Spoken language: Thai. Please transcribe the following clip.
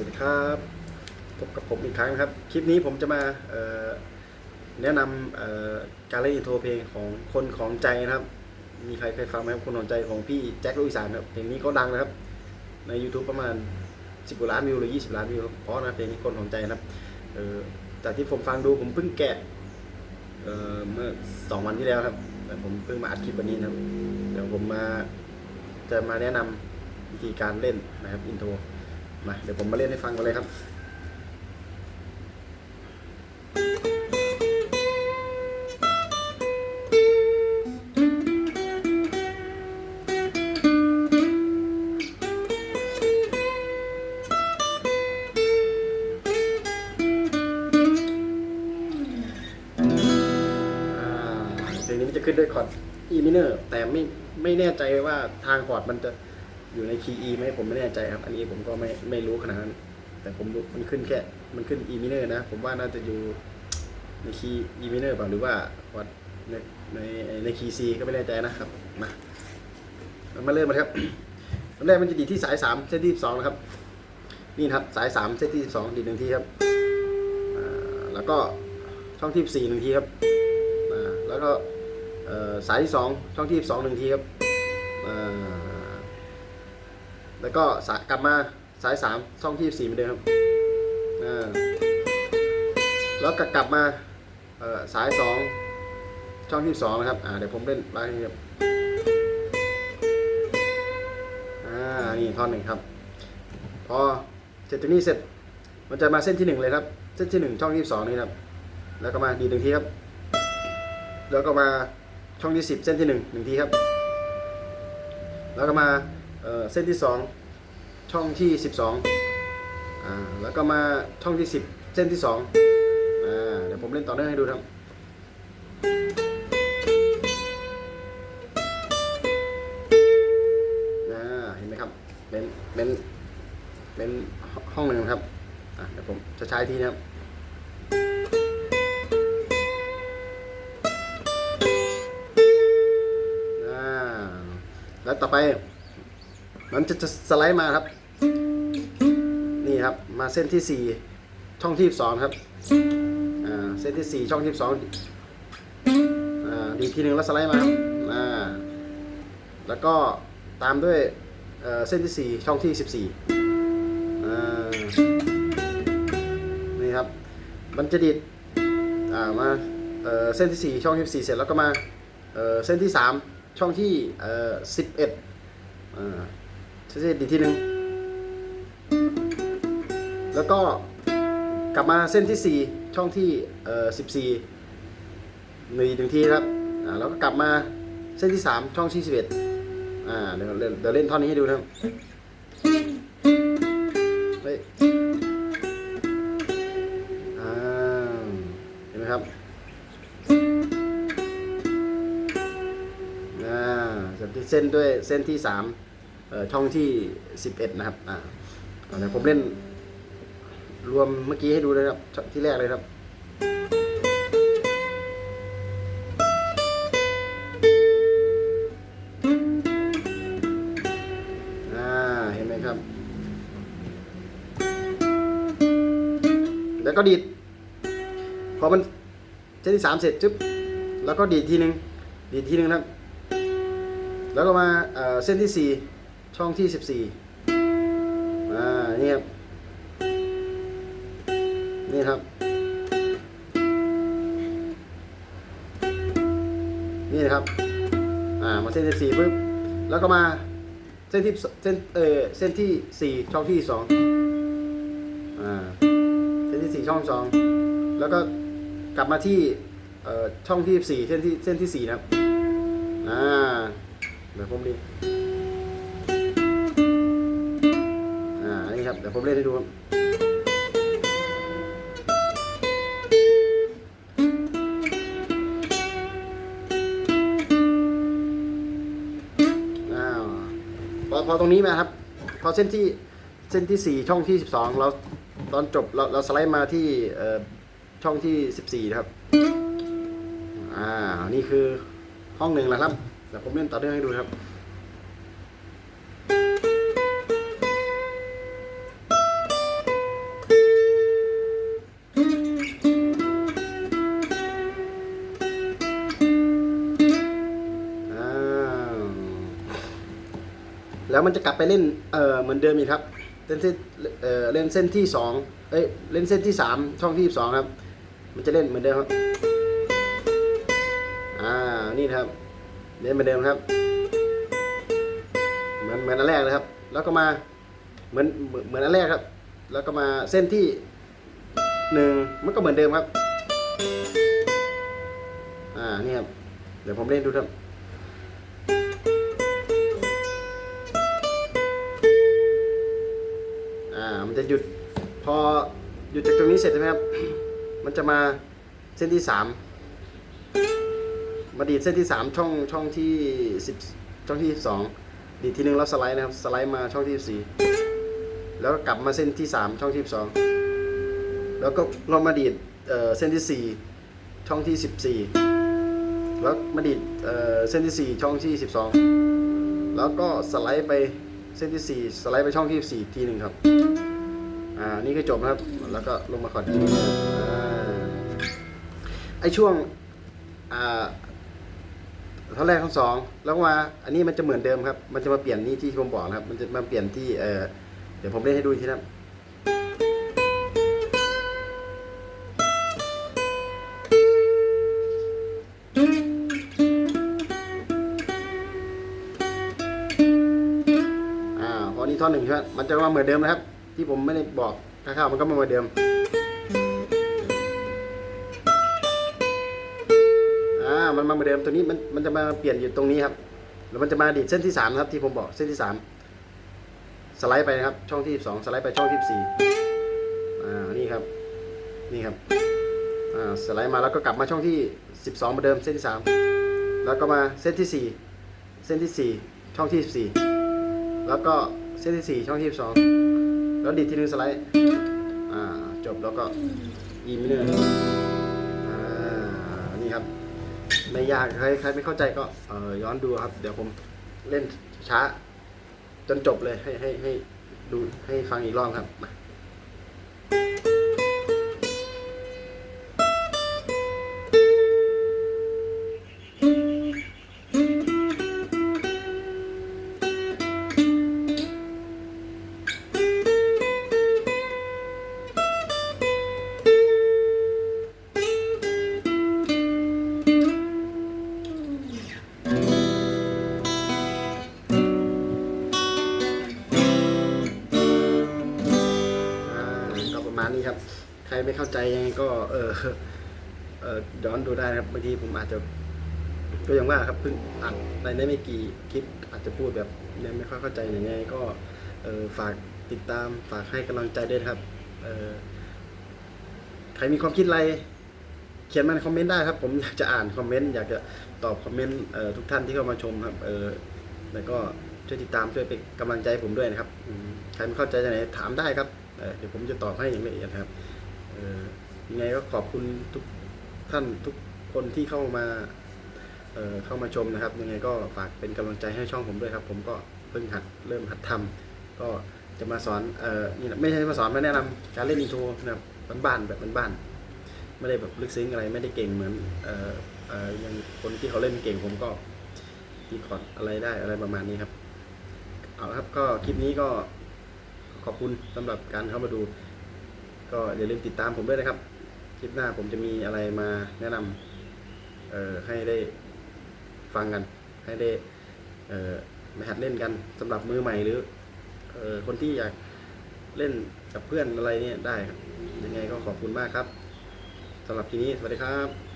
วัสดีครับพบกับผมอีกครั้งนะครับคลิปนี้ผมจะมาแนะนำการเล่นอินโทรเพลงของคนของใจนะครับ มีใครเคยฟังไหมครับคนของใจของพี่แจ็คลูกอีสานครับเพลงนี้ก็ดังนะครับ ใน YouTube ประมาณ 10กว่าล้านวิวหรือ 20 ล้านวิวเพราะนะเพลงนี้คนของใจนะครับจากที่ผมฟังดูผมเพิ่งแกะเอ่อเมื่อสองวันที่แล้วครับแต่ผมเพิ่งมาอัดคลิปวันนี้นะครับเดี๋ยวผมมาจะมาแนะนำวิธีการเล่นนะครับอินโทร มาเดี๋ยวผมมาเล่นให้ฟังกันเลยครับอ่าเพลงนี้มันจะขึ้นด้วยคอร์ด E minor แต่ไม่ไม่แน่ใจว่าทางคอร์ดมันจะ อยู่ในคีย์ E ไหมผมไม่แน่ใจครับ อันนี้ผมก็ไม่ไม่รู้ขนาดนั้น แต่ผมรู้มันขึ้นแค่ มันขึ้น E minor นะ ผมว่าน่าจะอยู่ในคีย์ E minor เปล่าหรือว่าคอร์ดในในในคีย์ C ก็ไม่แน่ใจนะครับ มามาเริ่มกันครับอันแรกมันจะดีที่สาย 3 เส้นที่12นะครับ นี่ครับสาย 3 เส้นที่12ดีหนึ่งทีครับแล้วก็ช่องที่4หนึ่งทีครับแล้วก็สายที่สองช่องที่สองหนึ่งทีครับ แล้วก็สายกลับมาสายสามช่องที่สี่เหมือนเดิมครับแล้วก็กลับมาสายสองช่องที่สองนะครับเดี๋ยวผมเล่นไล่ให้ครับอ่านี่ท่อนหนึ่งครับ พอเสร็จตรงนี้เสร็จมันจะมาเส้นที่หนึ่งเลยครับ เส้นที่หนึ่งช่องที่สองนี่ครับ แล้วก็มาดีหนึ่งทีครับ แล้วก็มาช่องที่10เส้นที่1หนึ่งทีครับ แล้วก็มา เเส้นที่ 2 ช่องที่ 12อ่าแล้วก็มาช่องที่ 10 เส้นที่2อ่าเดี๋ยวผมเล่นต่อเนื่องให้ดูครับเห็นไหมครับเป็นเป็นเป็นห้องหนึ่งครับอะเดี๋ยวผมจะใช้ทีนะครับอ่าแล้วต่อไป มันจะจะสไลด์มาครับ นี่ครับมาเส้นที่ 4 ช่องที่2ครับอ่าเส้นที่ 4 ช่องที่2อ่าดีทีหนึ่งแล้วสไลด์มาครับอ่าแล้วก็ตามด้วยเส้นที่ 4 ช่องที่ 14อ่านี่ครับ มันจะดีดอ่ามาเส้นที่ 4 ช่องที่ 14 เสร็จแล้วก็มาเส้นที่ 3 ช่องที่11อ่า เส้นที่ดีกทีหนึ่งแล้วก็กลับมาเส้นที่ 4 ช่องที่เอ่อ14หนึ่งหนึ่งทีครับอ่าแล้วก็กลับมาเส้นที่ 3 ช่องที่11อ่าเดี๋ยวเดี๋ยวเดี๋ยวเล่นท่อนนี้ให้ดูนะครับเฮ้ยอ่าเห็นไหมครับอ่าเส้นที่เส้นด้วยเส้นที่สาม ช่องที่สิบเอ็ดนะครับอ่าเดี๋ยวผมเล่น รวมเมื่อกี้ให้ดูเลยครับที่แรกเลยครับเห็นไหมครับ แล้วก็ดีด พอมันเส้นที่สามเสร็จจึ๊บ แล้วก็ดีดทีหนึ่งดีดทีหนึ่งครับ แล้วก็มาเอ่อเส้นที่4 ช่องที่ 14อ่านี่ครับ นี่ครับ นี่นะครับ อ่า มาเส้นที่4ปุ๊บ แล้วก็มาเส้นที่เส้นเออเส้นที่ 4 ช่องที่ 2 อ่า เส้นที่ 4 ช่อง 2 แล้วก็กลับมาที่เอ่อช่องที่ 4 เส้นที่เส้นที่ 4 นะครับ อ่าเดี๋ยวผมดี ยวผมเล่นให้ดูครับอ้าวพอพอตรงนี้มาครับ พอเส้นที่เส้นที่สี่ช่องที่สิบสองเราตอนจบเราเราสไลด์มาที่เอ่อช่องที่สิบสี่นะครับ อ่า นี่คือห้องหนึ่งแล้วครับเดี๋ยวผมเล่นต่อเนื่องให้ดูครับ แล้วมันจะกลับไปเล่นเออเหมือนเดิมอีกครับเล่นเส้นเออเล่นเส้นที่สองเอ้ยเล่นเส้นที่สามช่องที่สองครับ มันจะเล่นเหมือนเดิมครับอ่านี่นะครับ เล่นเหมือนเดิมครับ เหมือนเหมือนอันแรกเลยครับ แล้วก็มาเหมือนเหมือนอันแรกครับ แล้วก็มาเส้นที่หนึ่งมันก็เหมือนเดิมครับ อ่านี่ครับ เดี๋ยวผมเล่นดูครับ มันจะหยุด พอหยุดจากตรงนี้เสร็จใช่ไหมครับ มันจะมาเส้นที่สามมาดีดเส้นที่สามช่องช่องที่สิบช่องที่สองดีดทีหนึ่งแล้วสไลด์นะครับ สไลด์มาช่องที่สี่แล้วกลับมาเส้นที่สามช่องที่สองแล้วก็ลองมาดีดเอ่อเส้นที่สี่ช่องที่สิบสี่แล้วมาดีดเอ่อเส้นที่สี่ช่องที่สิบสองแล้วก็สไลด์ไปเส้นที่สี่สไลด์ไปช่องที่สี่ทีหนึ่งครับ อ่านี่ก็จบนะครับแล้วก็ลงมาคอร์ดอีอไอช่วงอ่าท่อนแรกท่อนสองแล้วมาอันนี้มันจะเหมือนเดิมครับ มันจะมาเปลี่ยนนี่ที่ผมบอกนะครับ มันจะมาเปลี่ยนที่เออเดี๋ยวผมเล่นให้ดูทีนะครับอ่าพอนี้ท่อนหนึ่งใช่ไหมมันจะมาเหมือนเดิมนะครับ ที่ผมไม่ได้บอกคร่าวๆมันก็มาเหมือนเดิมอ่ามันมาเหมือนเดิมตัวนี้มันมันจะมาเปลี่ยนอยู่ตรงนี้ครับแล้วมันจะมาดีดเส้นที่สามครับที่ผมบอกเส้นที่สามสไลด์ไปนะครับ ช่องที่สองสไลด์ไปช่องที่สี่อ่านี่ครับนี่ครับอ่าสไลด์มาแล้วก็กลับมาช่องที่สิบสองเหมือนเดิมเส้นที่สามแล้วก็มาเส้นที่สี่เส้นที่สี่ช่องที่สี่แล้วก็เส้นที่สี่ช่องที่สิบสอง แล้วดีดทีนึงสไลด์ อ่า จบแล้วก็อีมิเนอร์นี่ครับ ไม่ยาก ใครใครไม่เข้าใจก็เออย้อนดูครับ เดี๋ยวผมเล่นช้า จนจบเลยให้ให้ให้ดูให้ฟังอีกรอบครับมา ณนี้ครับ ใครไม่เข้าใจยังไงก็เออเออย้อนดูได้นะครับบางทีผมอาจจะก็อย่างว่าครับเพิ่งอัดในได้ไม่กี่คลิปอาจจะพูดแบบยังไม่ค่อยเข้าใจยังไงก็เออฝากติดตามฝากให้กำลังใจด้วยครับเออใครมีความคิดอะไรเขียนมาในคอมเมนต์ได้ครับ ผมอยากจะอ่านคอมเมนต์อยากจะตอบคอมเมนต์เออทุกท่านที่เข้ามาชมครับเออแล้วก็ช่วยติดตามช่วยเป็นกำลังใจผมด้วยนะครับ ใครไม่เข้าใจจะไหนถามได้ครับ เดี๋ยวผมจะตอบให้อย่างละเอียดครับยังไงก็ขอบคุณทุกท่านทุกคนที่เข้ามาเเข้ามาชมนะครับ ยังไงก็ฝากเป็นกำลังใจให้ช่องผมด้วยครับ ผมก็เพิ่งหัดเริ่มหัดทำก็จะมาสอนเออไม่ใช่มาสอนมาแนะนำการเล่นอินโทรนะครับบ้านๆแบบบ้านๆไม่ได้แบบลึกซึ้งอะไรไม่ได้เก่งเหมือนเออเอออย่างคนที่เขาเล่นเก่งผมก็ตีคอร์ดอะไรได้อะไรประมาณนี้ครับเอาครับก็คลิปนี้ก็ ขอบคุณสำหรับการเข้ามาดู ก็อย่าลืมติดตามผมด้วยนะครับ คลิปหน้าผมจะมีอะไรมาแนะนำเอ่อให้ได้ฟังกัน ให้ได้เอ่อมาหัดเล่นกันสำหรับมือใหม่หรือเอ่อคนที่อยากเล่นกับเพื่อนอะไรเนี่ยได้ครับยังไงก็ขอบคุณมากครับสำหรับทีนี้สวัสดีครับ